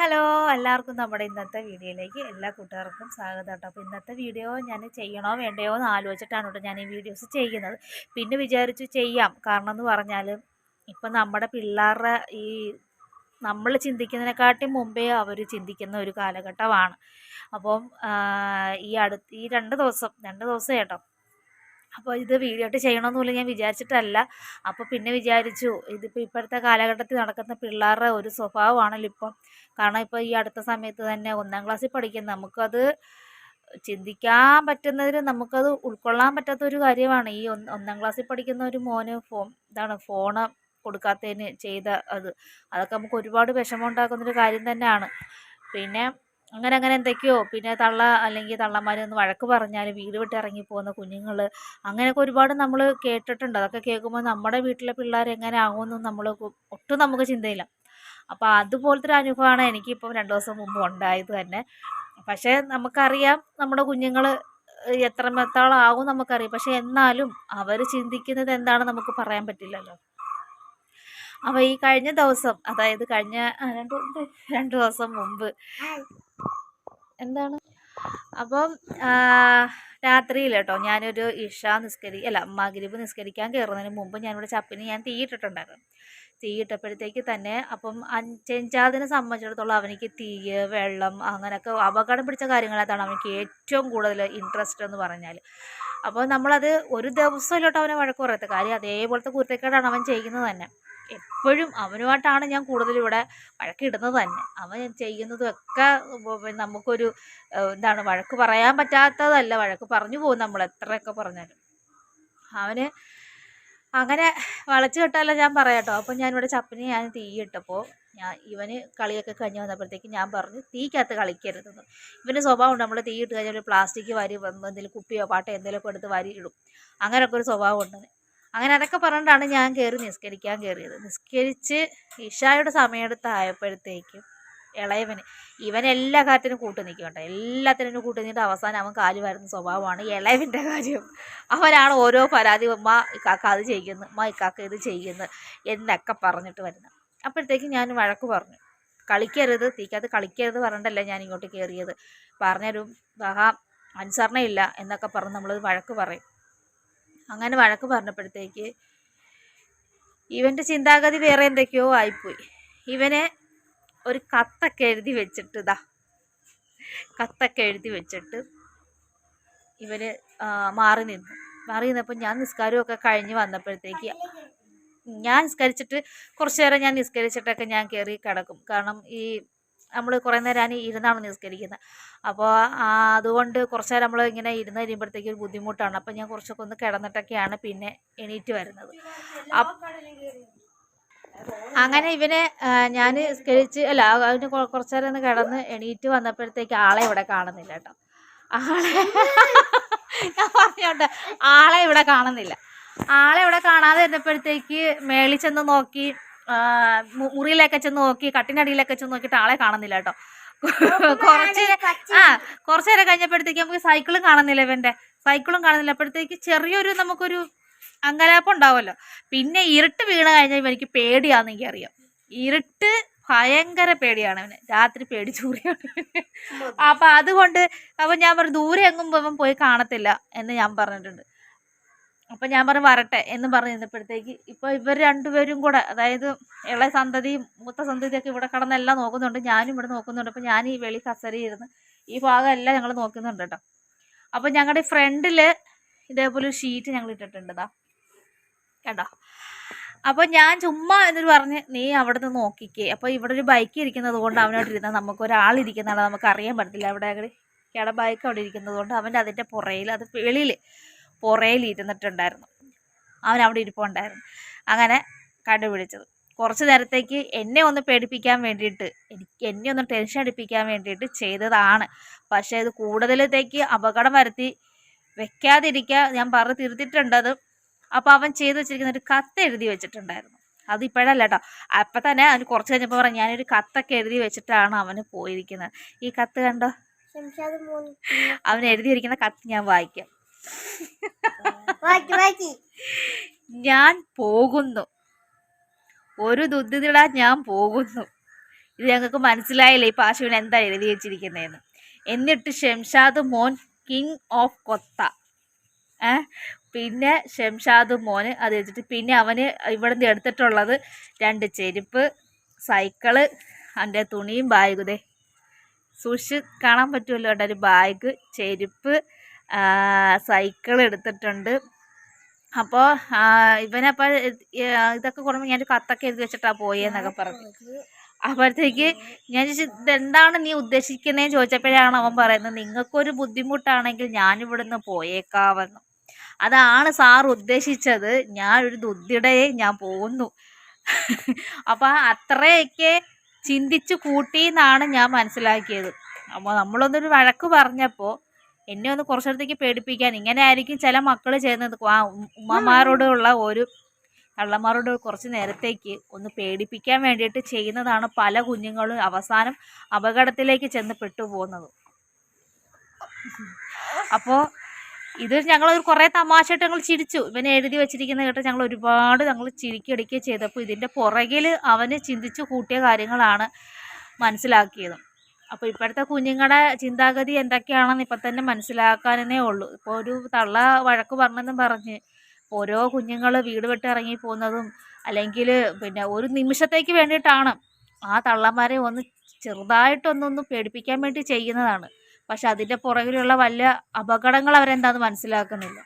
Hello. എല്ലാവർക്കും നമ്മുടെ ഇന്നത്തെ വീഡിയോയിലേക്ക് എല്ലാ കൂട്ടുകാർക്കും സ്വാഗതം കേട്ടോ. അപ്പോൾ ഇന്നത്തെ വീഡിയോ ഞാൻ ചെയ്യണോ വേണ്ടയോ എന്ന് ആലോചിച്ചിട്ടാണ് കേട്ടോ ഞാൻ ഈ വീഡിയോസ് ചെയ്യുന്നത്. പിന്നെ വിചാരിച്ചു ചെയ്യാം. കാരണം എന്ന് പറഞ്ഞാൽ ഇപ്പം നമ്മുടെ പിള്ളേരുടെ ഈ നമ്മൾ ചിന്തിക്കുന്നതിനെക്കാട്ടി മുമ്പേ അവർ ചിന്തിക്കുന്ന ഒരു കാലഘട്ടമാണ്. അപ്പം ഈ അടുത്ത് ഈ രണ്ട് ദിവസം രണ്ട് ദിവസം കേട്ടോ അപ്പോൾ ഇത് വീഡിയോ ആയിട്ട് ചെയ്യണമെന്നില്ല ഞാൻ വിചാരിച്ചിട്ടല്ല. അപ്പോൾ പിന്നെ വിചാരിച്ചു ഇതിപ്പോൾ ഇപ്പോഴത്തെ കാലഘട്ടത്തിൽ നടക്കുന്ന പിള്ളേരുടെ ഒരു സ്വഭാവമാണല്ലോ ഇപ്പം. കാരണം ഇപ്പോൾ ഈ അടുത്ത സമയത്ത് തന്നെ ഒന്നാം ക്ലാസ്സിൽ പഠിക്കുന്ന നമുക്കത് ചിന്തിക്കാൻ പറ്റുന്നതിന് നമുക്കത് ഉൾക്കൊള്ളാൻ പറ്റാത്ത ഒരു കാര്യമാണ്. ഈ ഒന്നാം ക്ലാസ്സിൽ പഠിക്കുന്ന ഒരു മോന് ഫോൺ ഇതാണ് ഫോണ് കൊടുക്കാത്തതിന് ചെയ്ത അത്. അതൊക്കെ നമുക്ക് ഒരുപാട് വിഷമം ഉണ്ടാക്കുന്നൊരു കാര്യം തന്നെയാണ്. പിന്നെ അങ്ങനെ അങ്ങനെ എന്തൊക്കെയോ. പിന്നെ തള്ള അല്ലെങ്കിൽ തള്ളമാർ ഒന്ന് വഴക്ക് പറഞ്ഞാൽ വീട് വിട്ട് ഇറങ്ങി പോകുന്ന കുഞ്ഞുങ്ങൾ അങ്ങനെയൊക്കെ ഒരുപാട് നമ്മൾ കേട്ടിട്ടുണ്ട്. അതൊക്കെ കേൾക്കുമ്പോൾ നമ്മുടെ വീട്ടിലെ പിള്ളേർ എങ്ങനെ ആകുമെന്നും നമ്മൾ ഒട്ടും നമുക്ക് ചിന്തയില്ല. അപ്പോൾ അതുപോലത്തെ ഒരു അനുഭവമാണ് എനിക്കിപ്പം രണ്ട് ദിവസം മുമ്പ് ഉണ്ടായത് തന്നെ. പക്ഷേ നമുക്കറിയാം നമ്മുടെ കുഞ്ഞുങ്ങൾ എത്ര ആകും നമുക്കറിയാം. പക്ഷേ എന്നാലും അവർ ചിന്തിക്കുന്നത് എന്താണെന്ന് നമുക്ക് പറയാൻ പറ്റില്ലല്ലോ. അപ്പോൾ ഈ കഴിഞ്ഞ ദിവസം അതായത് കഴിഞ്ഞ രണ്ടു രണ്ട് ദിവസം മുമ്പ് എന്താണ്? അപ്പം രാത്രിയിൽ കേട്ടോ ഞാനൊരു ഇഷ നിസ്കരി അല്ല മഗ്രിബ് നിസ്കരിക്കാൻ കയറുന്നതിന് മുമ്പ് ഞാനിവിടെ ചപ്പിന് ഞാൻ തീയിട്ടിട്ടുണ്ടായിരുന്നു തീയിട്ടപ്പോഴത്തേക്ക് തന്നെ അപ്പം അഞ്ചഞ്ചാതിനെ സംബന്ധിച്ചിടത്തോളം അവനിക്ക് തീ വെള്ളം അങ്ങനെയൊക്കെ അപകടം പിടിച്ച കാര്യങ്ങളാണ് അവനിക്ക് ഏറ്റവും കൂടുതൽ ഇൻട്രസ്റ്റ് എന്ന് പറഞ്ഞാൽ അപ്പോൾ നമ്മളത് ഒരു ദിവസമില്ലോട്ട് അവനെ വഴക്ക് പറയത്തെ കാര്യം അതേപോലത്തെ കുരുത്തക്കേടാണ് അവൻ ചെയ്യുന്നത് തന്നെ. എപ്പോഴും അവനുമായിട്ടാണ് ഞാൻ കൂടുതൽ ഇവിടെ വഴക്കിടുന്നത് തന്നെ. അവൻ ചെയ്യുന്നതും ഒക്കെ നമുക്കൊരു എന്താണ് വഴക്ക് പറയാൻ പറ്റാത്തതല്ല. വഴക്ക് പറഞ്ഞു പോകും നമ്മൾ എത്രയൊക്കെ പറഞ്ഞാലും. അവന് അങ്ങനെ വളച്ചു കെട്ടല്ല ഞാൻ പറയാട്ടോ. അപ്പം ഞാനിവിടെ ചപ്പിന് ഞാൻ തീയിട്ടപ്പോൾ ഞാൻ ഇവന് കളിയൊക്കെ കഴിഞ്ഞ് വന്നപ്പോഴത്തേക്ക് ഞാൻ പറഞ്ഞു തീക്കകത്ത് കളിക്കരുതെന്ന്. ഇവന് സ്വഭാവം ഉണ്ട് നമ്മൾ തീയിട്ട് കഴിഞ്ഞാൽ പ്ലാസ്റ്റിക് വാരി എന്തെങ്കിലും കുപ്പിയോ പാട്ടോ എന്തെങ്കിലുമൊക്കെ എടുത്ത് വാരി ഇടും. അങ്ങനെയൊക്കെ ഒരു സ്വഭാവം ഉണ്ട് അങ്ങനെ അതൊക്കെ പറഞ്ഞിട്ടാണ് ഞാൻ കയറി നിസ്കരിക്കാൻ കയറിയത് നിസ്കരിച്ച് ഇഷായുടെ സമയമെടുത്തായപ്പോഴത്തേക്കും ഇളയവന് ഇവൻ എല്ലാ കാര്യത്തിനും കൂട്ട് നിൽക്കണ്ട എല്ലാത്തിനും കൂട്ട് നിന്നിട്ട് അവസാനം അവൻ കാൽ വരുന്ന സ്വഭാവമാണ് ഇളയവന്റെ കാര്യം. അവനാണ് ഓരോ പരാതി മാ ഇക്കാക്ക അത് ചെയ്യുന്നു ഉമ്മ ഇക്കാക്ക ഇത് ചെയ്യുന്നു എന്നൊക്കെ പറഞ്ഞിട്ട് വരുന്നത്. അപ്പോഴത്തേക്കും ഞാൻ വഴക്ക് പറഞ്ഞു. കളിക്കരുത് തീക്കകത്ത് കളിക്കരുത് പറഞ്ഞിട്ടല്ല ഞാൻ ഇങ്ങോട്ട് കയറിയത് പറഞ്ഞൊരു ബഹാ അനുസരണയില്ല എന്നൊക്കെ പറഞ്ഞ് നമ്മൾ വഴക്ക് പറയും. അങ്ങനെ വഴക്ക് പറഞ്ഞപ്പോഴത്തേക്ക് ഇവന്റെ ചിന്താഗതി വേറെ എന്തൊക്കെയോ ആയിപ്പോയി. ഇവനെ ഒരു കത്തൊക്കെ എഴുതി വെച്ചിട്ട് ഇതാ കത്തൊക്കെ എഴുതി വെച്ചിട്ട് ഇവന് മാറി നിന്നു. മാറി നിന്നപ്പോൾ ഞാൻ നിസ്കാരമൊക്കെ കഴിഞ്ഞ് വന്നപ്പോഴത്തേക്ക് ഞാൻ നിസ്കരിച്ചിട്ട് കുറച്ചു നേരം ഞാൻ നിസ്കരിച്ചിട്ടൊക്കെ ഞാൻ കയറി കിടക്കും. കാരണം ഈ നമ്മൾ കുറേ നേരം ഞാൻ ഇരുന്നാണ് നിസ്കരിക്കുന്നത് അപ്പോൾ അതുകൊണ്ട് കുറച്ച് നേരം നമ്മൾ ഇങ്ങനെ ഇരുന്ന് കഴിയുമ്പോഴത്തേക്ക് ഒരു ബുദ്ധിമുട്ടാണ്. അപ്പോൾ ഞാൻ കുറച്ചൊക്കെ ഒന്ന് കിടന്നിട്ടൊക്കെയാണ് പിന്നെ എണീറ്റ് വരുന്നത്. അങ്ങനെ ഇവനെ ഞാൻ നിസ്കരിച്ച് അല്ല അവന് കുറച്ച് നേരം ഒന്ന് കിടന്ന് എണീറ്റ് വന്നപ്പോഴത്തേക്ക് ആളെ ഇവിടെ കാണുന്നില്ല കേട്ടോ. ആളെ ഞാൻ പറഞ്ഞോട്ടെ ആളെ ഇവിടെ കാണുന്നില്ല. ആളെ ഇവിടെ കാണാതെ ഇരുന്നപ്പോഴത്തേക്ക് മേളിച്ചെന്ന് നോക്കി മുറിയിലൊക്കെ ചെന്ന് നോക്കി കട്ടിനടിയിലൊക്കെ ചെന്ന് നോക്കിയിട്ട് ആളെ കാണുന്നില്ല കേട്ടോ. കുറച്ച് ആ കുറച്ചു നേരം കഴിഞ്ഞപ്പോഴത്തേക്ക് നമുക്ക് സൈക്കിളും കാണുന്നില്ല ഇവന്റെ. സൈക്കിളും കാണുന്നില്ല. അപ്പോഴത്തേക്ക് ചെറിയൊരു നമുക്കൊരു അങ്കലാപ്പം ഉണ്ടാവുമല്ലോ. പിന്നെ ഇരുട്ട് വീണ് കഴിഞ്ഞാൽ എനിക്ക് പേടിയാന്ന് എനിക്കറിയാം. ഇരുട്ട് ഭയങ്കര പേടിയാണ് അവന് രാത്രി പേടിച്ചൂറിയാണ് അപ്പൊ അതുകൊണ്ട് അപ്പൊ ഞാൻ പറഞ്ഞു ദൂരെ എങ്ങും പോയി കാണത്തില്ല എന്ന് ഞാൻ പറഞ്ഞിട്ടുണ്ട്. അപ്പൊ ഞാൻ പറഞ്ഞു വരട്ടെ എന്ന് പറഞ്ഞു നിന്നപ്പോഴത്തേക്ക് ഇപ്പൊ ഇവർ രണ്ടുപേരും കൂടെ അതായത് ഇളയ സന്തതിയും മൂത്ത സന്തതിയൊക്കെ ഇവിടെ കടന്നെല്ലാം നോക്കുന്നുണ്ട്. ഞാനും ഇവിടെ നോക്കുന്നുണ്ട്. അപ്പൊ ഞാൻ ഈ വെളി കസരി ഇരുന്ന് ഈ ഭാഗം എല്ലാം ഞങ്ങൾ നോക്കുന്നുണ്ട് കേട്ടോ. അപ്പൊ ഞങ്ങളുടെ ഫ്രണ്ടിൽ ഇതേപോലെ ഒരു ഷീറ്റ് ഞങ്ങൾ ഇട്ടിട്ടുണ്ട് കേട്ടോ അപ്പൊ ഞാൻ ചുമ്മാ എന്നൊരു പറഞ്ഞ് നീ അവിടെ നിന്ന് നോക്കിക്കേ. അപ്പോൾ ഇവിടെ ഒരു ബൈക്ക് ഇരിക്കുന്നത് കൊണ്ട് അവനോട് ഇരുന്നാൽ നമുക്ക് ഒരാളിരിക്കുന്നതാണ് നമുക്ക് അറിയാൻ പറ്റത്തില്ല. അവിടെ കേട ബൈക്ക് അവിടെ ഇരിക്കുന്നത് കൊണ്ട് അവന്റെ അതിന്റെ പുറയിൽ അത് വെളിയിൽ പുറയിൽ ഇരുന്നിട്ടുണ്ടായിരുന്നു അവൻ അവിടെ ഇരിപ്പുണ്ടായിരുന്നു. അങ്ങനെ കണ്ടുപിടിച്ചത്. കുറച്ച് നേരത്തേക്ക് എന്നെ ഒന്ന് പേടിപ്പിക്കാൻ വേണ്ടിയിട്ട് എനിക്ക് എന്നെ ഒന്ന് ടെൻഷൻ അടിപ്പിക്കാൻ വേണ്ടിയിട്ട് ചെയ്തതാണ്. പക്ഷേ ഇത് കൂടുതലത്തേക്ക് അപകടം വരുത്തി വെക്കാതിരിക്കാൻ ഞാൻ പറഞ്ഞു തിരുത്തിയിട്ടുണ്ടത് അപ്പോൾ അവൻ ചെയ്തു വെച്ചിരിക്കുന്ന ഒരു കത്ത് എഴുതി വെച്ചിട്ടുണ്ടായിരുന്നു. അത് ഇപ്പോഴല്ല കേട്ടോ. അപ്പം തന്നെ അവന് കുറച്ച് കഴിഞ്ഞപ്പോൾ പറഞ്ഞു ഞാനൊരു കത്തൊക്കെ എഴുതി വെച്ചിട്ടാണ് അവന് പോയിരിക്കുന്നത്. ഈ കത്ത് കണ്ടോ? അവൻ എഴുതിയിരിക്കുന്ന കത്ത് ഞാൻ വായിക്കാം. ഞാൻ പോകുന്നു. ഒരു ദുദ്ധിതിടാൻ ഞാൻ പോകുന്നു. ഇത് ഞങ്ങൾക്ക് മനസ്സിലായില്ല ഈ പാശുവിന് എന്താ എഴുതി വെച്ചിരിക്കുന്നതെന്ന്. എന്നിട്ട് ഷംഷാദ് മോൻ കിങ് ഓഫ് കൊത്ത പിന്നെ ഷംഷാദ് മോന് അത് വെച്ചിട്ട് പിന്നെ അവന് ഇവിടുന്ന് എടുത്തിട്ടുള്ളത് രണ്ട് ചെരുപ്പ് സൈക്കിൾ അവന്റെ തുണിയും ബാഗുതേ സൂക്ഷിച്ച് കാണാൻ പറ്റുമല്ലോ കേട്ടോ ഒരു ബാഗ് ചെരുപ്പ് സൈക്കിൾ എടുത്തിട്ടുണ്ട്. അപ്പോൾ ഇവനപ്പോൾ ഇതൊക്കെ കൊടുക്കുമ്പോൾ ഞാൻ കത്തൊക്കെ എഴുതി വെച്ചിട്ടാണ് പോയെന്നൊക്കെ പറഞ്ഞു. അപ്പോഴത്തേക്ക് ഞാൻ ചോദിച്ചു ഇതെന്താണ് നീ ഉദ്ദേശിക്കുന്നതെന്ന് ചോദിച്ചപ്പോഴാണ് അവൻ പറയുന്നത്? നിങ്ങൾക്കൊരു ബുദ്ധിമുട്ടാണെങ്കിൽ ഞാനിവിടുന്ന് പോയേക്കാവെന്ന് അതാണ് സാർ ഉദ്ദേശിച്ചത്. ഞാൻ ഒരു ദുദ്ധിടയെ ഞാൻ പോകുന്നു അപ്പം അത്രയൊക്കെ ചിന്തിച്ച് കൂട്ടി എന്നാണ് ഞാൻ മനസ്സിലാക്കിയത്. അപ്പോൾ നമ്മളൊന്നൊരു വഴക്ക് പറഞ്ഞപ്പോൾ എന്നെ ഒന്ന് കുറച്ചിടത്തേക്ക് പേടിപ്പിക്കാൻ. ഇങ്ങനെ ആയിരിക്കും ചില മക്കൾ ചെയ്യുന്നത്. ആ ഉമ്മമാരോടുള്ള ഒരു കള്ളന്മാരോട് കുറച്ച് നേരത്തേക്ക് ഒന്ന് പേടിപ്പിക്കാൻ വേണ്ടിയിട്ട് ചെയ്യുന്നതാണ് പല കുഞ്ഞുങ്ങളും അവസാനം അപകടത്തിലേക്ക് ചെന്ന് പെട്ടുപോകുന്നത്. അപ്പോൾ ഇത് ഞങ്ങൾ ഒരു കുറേ തമാശയായിട്ട് ഞങ്ങൾ ചിരിച്ചു. ഇവനെ എഴുതി വെച്ചിരിക്കുന്ന കേട്ട് ഞങ്ങൾ ഒരുപാട് ഞങ്ങൾ ചിരിക്കടിക്കുകയും ചെയ്തപ്പോൾ ഇതിന്റെ പുറകിൽ അവന് ചിന്തിച്ചു കൂട്ടിയ കാര്യങ്ങളാണ് മനസ്സിലാക്കിയത്. അപ്പോൾ ഇപ്പോഴത്തെ കുഞ്ഞുങ്ങളുടെ ചിന്താഗതി എന്തൊക്കെയാണെന്ന് ഇപ്പം തന്നെ മനസ്സിലാക്കാനേ ഉള്ളൂ. ഇപ്പോൾ ഒരു തള്ള വഴക്ക് പറഞ്ഞെന്നും പറഞ്ഞ് ഓരോ കുഞ്ഞുങ്ങൾ വീട് വിട്ട് ഇറങ്ങി പോകുന്നതും അല്ലെങ്കിൽ പിന്നെ ഒരു നിമിഷത്തേക്ക് വേണ്ടിയിട്ടാണ് ആ തള്ളന്മാരെ ഒന്ന് ചെറുതായിട്ടൊന്നൊന്ന് പേടിപ്പിക്കാൻ വേണ്ടി ചെയ്യുന്നതാണ്. പക്ഷെ അതിന്റെ പുറകിലുള്ള വലിയ അപകടങ്ങൾ അവരെന്താണെന്ന് മനസ്സിലാക്കുന്നില്ല.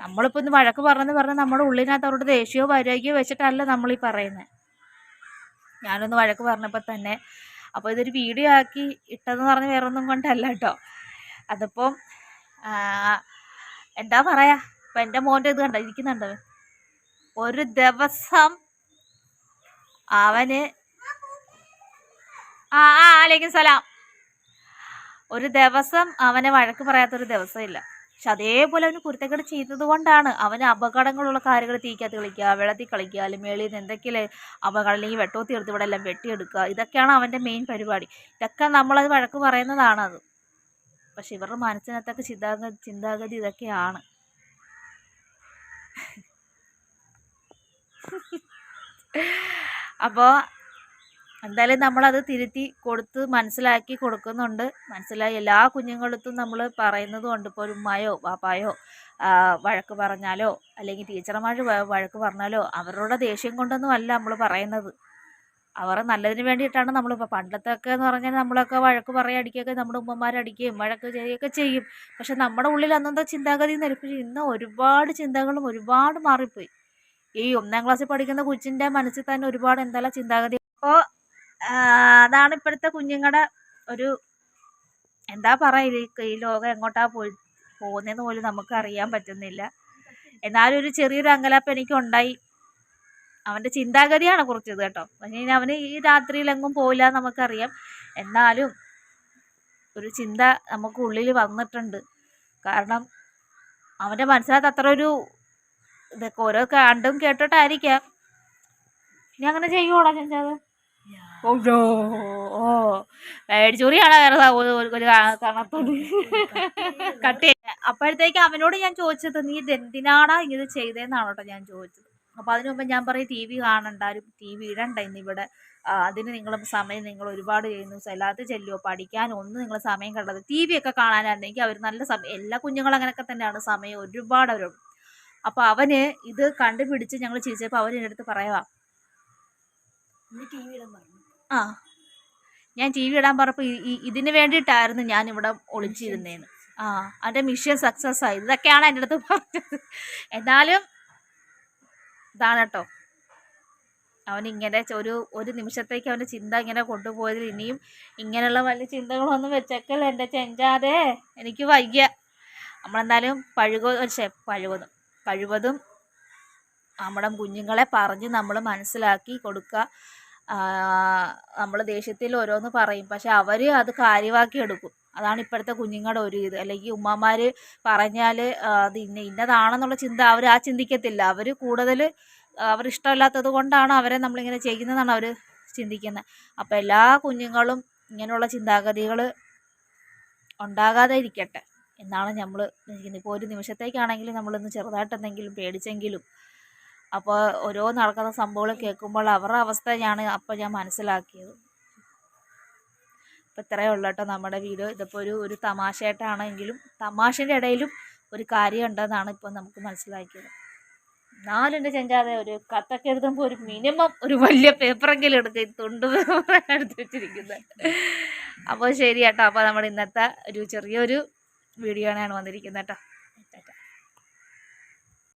നമ്മളിപ്പോൾ ഇന്ന് വഴക്ക് പറഞ്ഞെന്ന് പറഞ്ഞാൽ നമ്മുടെ ഉള്ളിനകത്ത് അവരുടെ ദേഷ്യമോ വൈരാഗ്യമോ വെച്ചിട്ടല്ല നമ്മളീ പറയുന്നത് ഞാനൊന്ന് വഴക്ക് പറഞ്ഞപ്പോൾ തന്നെ അപ്പോൾ ഇതൊരു വീഡിയോ ആക്കി ഇട്ടതെന്ന് പറഞ്ഞ് വേറെ ഒന്നും കൊണ്ടല്ല കേട്ടോ അതിപ്പം എന്താ പറയാ? ഇപ്പം എന്റെ മോന്റെ ഇത് കണ്ട? ഇരിക്കുന്നുണ്ട്? ഒരു ദിവസം അവന് ആ ആ ആലേക്കും സലാം ഒരു ദിവസം അവനെ വഴക്ക് പറയാത്തൊരു ദിവസമില്ല. പക്ഷെ അതേപോലെ അവന് കുരുത്തക്കേട് ചെയ്തത് കൊണ്ടാണ് അവന് അപകടങ്ങളുള്ള കാര്യങ്ങൾ തീക്കകത്ത് കളിക്കുക വെള്ളത്തിൽ കളിക്കുക അല്ലെങ്കിൽ മേളിൽ നിന്ന് എന്തൊക്കെയല്ലേ അപകടം അല്ലെങ്കിൽ വെട്ടോത്തി എടുത്ത് ഇവിടെ എല്ലാം വെട്ടിയെടുക്കുക. ഇതൊക്കെയാണ് അവന്റെ മെയിൻ പരിപാടി. ഇതൊക്കെ നമ്മളത് വഴക്ക് പറയുന്നതാണത്. പക്ഷെ ഇവരുടെ മനസ്സിനകത്തൊക്കെ ചിന്താഗതി ചിന്താഗതി ഇതൊക്കെയാണ്. അപ്പോൾ എന്തായാലും നമ്മളത് തിരുത്തി കൊടുത്ത് മനസ്സിലാക്കി കൊടുക്കുന്നുണ്ട്. മനസ്സിലായി എല്ലാ കുഞ്ഞുങ്ങളടുത്തും നമ്മൾ പറയുന്നത് ഉണ്ട്. ഇപ്പോൾ ഒരു ഉമ്മായോ പാപ്പായോ വഴക്ക് പറഞ്ഞാലോ അല്ലെങ്കിൽ ടീച്ചർമാർ വഴക്ക് പറഞ്ഞാലോ അവരുടെ ദേഷ്യം കൊണ്ടൊന്നും അല്ല നമ്മൾ പറയുന്നത്. അവർ നല്ലതിന് വേണ്ടിയിട്ടാണ് നമ്മളിപ്പോൾ പണ്ടത്തൊക്കെ എന്ന് പറഞ്ഞാൽ നമ്മളൊക്കെ വഴക്ക് പറയുക അടിക്കുകയൊക്കെ നമ്മുടെ ഉമ്മമാരടിക്കുകയും വഴക്ക് ചെയ്യുകയൊക്കെ ചെയ്യും. പക്ഷെ നമ്മുടെ ഉള്ളിൽ അന്നത്തെ ചിന്താഗതി നിരപ്പിച്ച് ഇന്ന് ഒരുപാട് ചിന്തകളും ഒരുപാട് മാറിപ്പോയി. ഈ ഒന്നാം ക്ലാസ്സിൽ പഠിക്കുന്ന കൊച്ചിന്റെ മനസ്സിൽ തന്നെ ഒരുപാട് എന്തെല്ലാം ചിന്താഗതി. അപ്പോൾ അതാണ് ഇപ്പോഴത്തെ കുഞ്ഞുങ്ങളുടെ ഒരു എന്താ പറയുക ഈ ലോകം എങ്ങോട്ടാ പോയി പോകുന്നതെന്ന് പോലും നമുക്ക് അറിയാൻ പറ്റുന്നില്ല. എന്നാലും ഒരു ചെറിയൊരു അങ്കലാപ്പ് എനിക്കുണ്ടായി. അവന്റെ ചിന്താഗതിയാണ് കുറച്ചത് കേട്ടോ. കഴിഞ്ഞാൽ അവന് ഈ രാത്രിയിലെങ്ങും പോയില്ല നമുക്കറിയാം. എന്നാലും ഒരു ചിന്ത നമുക്ക് ഉള്ളിൽ വന്നിട്ടുണ്ട്. കാരണം അവന്റെ മനസ്സിനകത്ത് അത്ര ഒരു ഇതൊക്കെ ഓരോ കണ്ടും കേട്ടിട്ടായിരിക്കാം. ഇനി അങ്ങനെ ചെയ്യുവോടാ ചെഞ്ചാത് പേടിച്ചൂറിയാണ് വേറെ ഒരു കാണാത്തത് കട്ട് അപ്പോഴത്തേക്ക് അവനോട് ഞാൻ ചോദിച്ചത് നീ ഇത് എന്തിനാടാ ഇങ്ങനെ ചെയ്തതെന്നാണ് കേട്ടോ ഞാൻ ചോദിച്ചത്. അപ്പൊ അതിനു മുമ്പ് ഞാൻ പറയും ടി വി കാണണ്ട ആരും ടി വി ഇടണ്ട ഇന്നിവിടെ അതിന് നിങ്ങൾ സമയം നിങ്ങൾ ഒരുപാട് ചെയ്യുന്നു. സലാത്ത് ചെല്ലുമോ പഠിക്കാനോ ഒന്നും നിങ്ങൾ സമയം കണ്ടത് ടി വി ഒക്കെ കാണാനാണെങ്കിൽ അവർ നല്ല സമയം എല്ലാ കുഞ്ഞുങ്ങളും അങ്ങനെയൊക്കെ തന്നെയാണ്. സമയം ഒരുപാട് അവർ അപ്പോൾ അവന് ഇത് കണ്ടുപിടിച്ച് ഞങ്ങൾ ചിരിച്ചപ്പോൾ അവൻ അടുത്ത് പറയാ ആ. ഞാൻ ടി വി ഇടാൻ പറഞ്ഞപ്പോൾ ഇതിന് വേണ്ടിയിട്ടായിരുന്നു ഞാൻ ഇവിടെ ഒളിച്ചിരുന്നേന്ന്. ആ അതിന്റെ മിഷൻ സക്സസ് ആയി. ഇതൊക്കെയാണ് എന്റെ അടുത്ത് പറഞ്ഞത്. എന്നാലും ഇതാണ് കേട്ടോ അവനിങ്ങനെ ഒരു ഒരു നിമിഷത്തേക്ക് അവന്റെ ചിന്ത ഇങ്ങനെ കൊണ്ടുപോയതിൽ ഇനിയും ഇങ്ങനെയുള്ള വലിയ ചിന്തകളൊന്നും വെച്ചേക്കല്ല എന്റെ ചെഞ്ചാതെ. എനിക്ക് വയ്യ. നമ്മളെന്തായാലും പഴുകോ ശേ പഴുവതും പഴുവതും നമ്മുടെ കുഞ്ഞുങ്ങളെ പറഞ്ഞ് നമ്മൾ മനസ്സിലാക്കി കൊടുക്കുക. നമ്മൾ ദേഷ്യത്തിൽ ഓരോന്ന് പറയും. പക്ഷെ അവർ അത് കാര്യമാക്കി എടുക്കും. അതാണ് ഇപ്പോഴത്തെ കുഞ്ഞുങ്ങളുടെ ഒരു ഇത്. അല്ലെങ്കിൽ ഉമ്മമാർ പറഞ്ഞാൽ അത് ഇന്ന ഇന്നതാണെന്നുള്ള ചിന്ത അവർ ആ ചിന്തിക്കത്തില്ല. അവർ കൂടുതൽ അവർ ഇഷ്ടമില്ലാത്തത് കൊണ്ടാണ് അവരെ നമ്മളിങ്ങനെ ചെയ്യുന്നതെന്നാണ് അവർ ചിന്തിക്കുന്നത് അപ്പോൾ എല്ലാ കുഞ്ഞുങ്ങളും ഇങ്ങനെയുള്ള ചിന്താഗതികൾ ഉണ്ടാകാതെ ഇരിക്കട്ടെ എന്നാണ് നമ്മൾ ഇപ്പോൾ ഒരു നിമിഷത്തേക്കാണെങ്കിലും നമ്മളൊന്ന് ചെറുതായിട്ട് എന്തെങ്കിലും പേടിച്ചെങ്കിലും അപ്പോൾ ഓരോ നടക്കുന്ന സംഭവങ്ങൾ കേൾക്കുമ്പോൾ അവരുടെ അവസ്ഥയാണ് അപ്പോൾ ഞാൻ മനസ്സിലാക്കിയത്. അപ്പോൾ ഇത്രയേ ഉള്ളൂ കേട്ടോ നമ്മുടെ വീഡിയോ. ഇതിപ്പോൾ ഒരു ഒരു തമാശയായിട്ടാണെങ്കിലും തമാശന്റെ ഇടയിലും ഒരു കാര്യം ഉണ്ടെന്നാണ് ഇപ്പോൾ നമുക്ക് മനസ്സിലാക്കിയത്. നാലിന്റെ ചെഞ്ചാതെ ഒരു കത്തൊക്കെ എഴുതുമ്പോൾ ഒരു മിനിമം ഒരു വലിയ പേപ്പറെങ്കിലും എടുക്കുക ഈ തൊണ്ട് എടുത്ത് വെച്ചിരിക്കുന്നത്. അപ്പോൾ ശരി കേട്ടോ. അപ്പോൾ നമ്മുടെ ഇന്നത്തെ ഒരു ചെറിയൊരു വീഡിയോ ആണ് വന്നിരിക്കുന്നത് കേട്ടോ.